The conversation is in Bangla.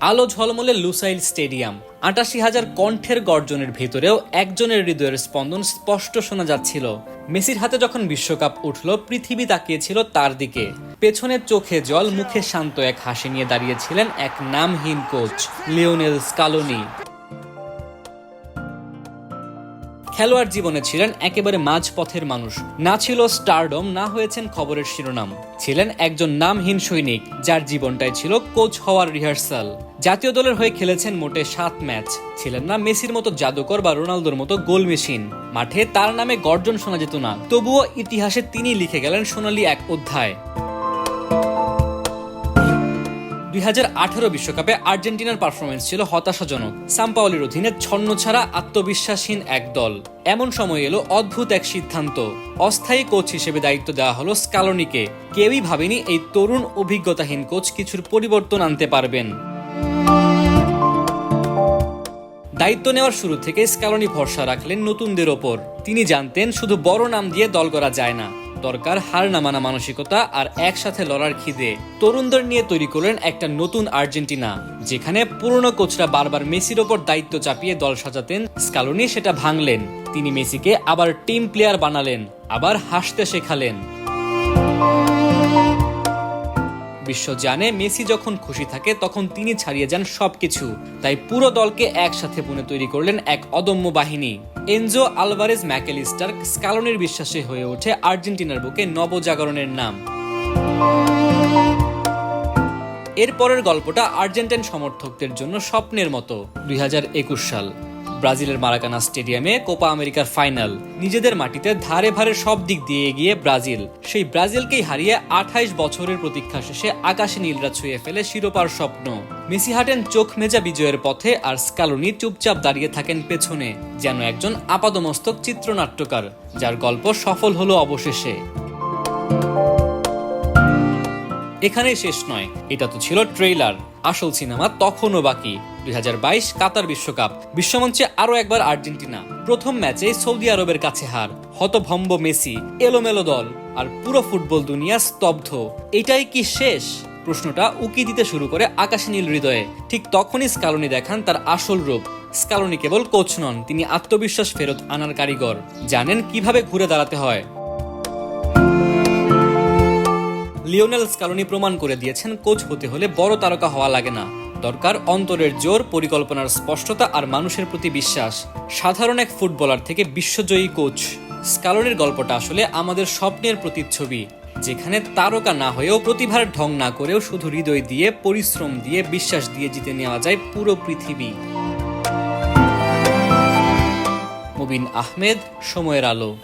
আলো ঝলমলে লুসাইল স্টেডিয়াম। আটাশি হাজার কণ্ঠের গর্জনের ভেতরেও একজনের হৃদয়ের স্পন্দন স্পষ্ট শোনা যাচ্ছিল। মেসির হাতে যখন বিশ্বকাপ উঠল, পৃথিবী তাকিয়েছিল তার দিকে। পেছনের চোখে জল, মুখে শান্ত এক হাসি নিয়ে দাঁড়িয়েছিলেন এক নামহীন কোচ, লিওনেল স্কালোনি। খেলোয়াড় জীবনে ছিলেন একেবারে মাঝপথের মানুষ। না ছিল স্টারডম না হয়েছেন খবরের শিরোনাম। ছিলেন একজন নামহীন সৈনিক, যার জীবনটাই ছিল কোচ হওয়ার রিহার্সাল জাতীয় দলের হয়ে খেলেছেন মোটে সাত ম্যাচ। ছিলেন না মেসির মতো জাদুকর বা রোনালদোর মতো গোল মেশিন। মাঠে তার নামে গর্জন শোনা যেত না। তবুও ইতিহাসে তিনি লিখে গেলেন সোনালি এক অধ্যায়। দুই বিশ্বকাপে আর্জেন্টিনার পারফরমেন্স ছিল হতাশাজনক। সাম্পাওলির অধীনে ছন্ন ছাড়া আত্মবিশ্বাসহীন এক দল। এমন সময় এলো অদ্ভুত এক সিদ্ধান্ত। অস্থায়ী কোচ হিসেবে দায়িত্ব দেওয়া হলো স্কালোনিকে। কেউই ভাবেনি এই তরুণ অভিজ্ঞতাহীন কোচ কিছুর পরিবর্তন আনতে পারবেন। দায়িত্ব নেওয়ার শুরু থেকে স্কালনি ভরসা রাখলেন নতুনদের ওপর। তিনি জানতেন শুধু বড় নাম দিয়ে দল করা যায় না। দরকার হার নামানা মানসিকতা আর একসাথে লড়ার খিদে। তরুণদের নিয়ে তৈরি করলেন একটা নতুন আর্জেন্টিনা, যেখানে পুরনো কোচরা বারবার মেসির ওপর দায়িত্ব চাপিয়ে দল সাজাতেন। স্কালনি সেটা ভাঙলেন, তিনি মেসিকে আবার টিম প্লেয়ার বানালেন, আবার হাসতে শেখালেন। বিশ্ব জানে মেসি যখন খুশি থাকে, তখন তিনি ছাড়িয়ে যান সবকিছু। তাই পুরো দলকে একসাথে বুনে তৈরি করলেন এক অদম্য বাহিনী। এনজো আলভারেজ ম্যাকেলিস্টার স্কালনের বিশ্বাসে হয়ে ওঠে আর্জেন্টিনার বুকে নবজাগরণের নাম। এরপরের গল্পটা আর্জেন্টাইন সমর্থকদের জন্য স্বপ্নের মতো, দুই হাজার একুশ সাল। ব্রাজিলের মারাকানা স্টেডিয়ামে কোপা আমেরিকার ফাইনাল। নিজেদের মাটিতে ধারে ভারে সব দিক দিয়ে এগিয়ে ব্রাজিল। সেই ব্রাজিলকেই হারিয়ে আঠাইশ বছরের প্রতীক্ষা শেষে আকাশে নীলরা ছুঁয়ে ফেলে শিরোপার স্বপ্ন। মেসি হাঁটেন চোখ মেজা বিজয়ের পথে আর স্কালনি চুপচাপ দাঁড়িয়ে থাকেন পেছনে, যেন একজন আপাদমস্তক চিত্রনাট্যকার, যার গল্প সফল হলো অবশেষে। এখানেই শেষ নয়, এটা তো ছিল ট্রেইলার। আসল সিনেমা তখনও বাকি, দুই হাজার বাইশ কাতার বিশ্বকাপ, বিশ্বমঞ্চে আরও একবার আর্জেন্টিনা। প্রথম ম্যাচে সৌদি আরবের কাছে হার, হতভম্ব মেসি, এলোমেলো দল, আর পুরো ফুটবল দুনিয়া স্তব্ধ। এটাই কি শেষ? প্রশ্নটা উকি দিতে শুরু করে আকাশে নীল হৃদয়ে। ঠিক তখনই স্কালনি দেখান তার আসল রূপ। স্কালনি কেবল কোচ নন, তিনি আত্মবিশ্বাস ফেরত আনার কারিগর। জানেন কীভাবে ঘুরে দাঁড়াতে হয়। লিওনেল স্কালোনি প্রমাণ করে দিয়েছেন, কোচ হতে হলে বড় তারকা হওয়া লাগে না। দরকার অন্তরের জোর, পরিকল্পনার স্পষ্টতা আর মানুষের প্রতি বিশ্বাস। সাধারণ এক ফুটবলার থেকে বিশ্বজয়ী কোচ। স্কালোনির গল্পটা আসলে আমাদের স্বপ্নের প্রতিচ্ছবি। যেখানে তারকা না হয়েও প্রতিভার ঢং না করেও শুধু হৃদয় দিয়ে, পরিশ্রম দিয়ে, বিশ্বাস দিয়ে জিতে নেওয়া যায় পুরো পৃথিবী। মুবিন আহমেদ, সময়ের আলো।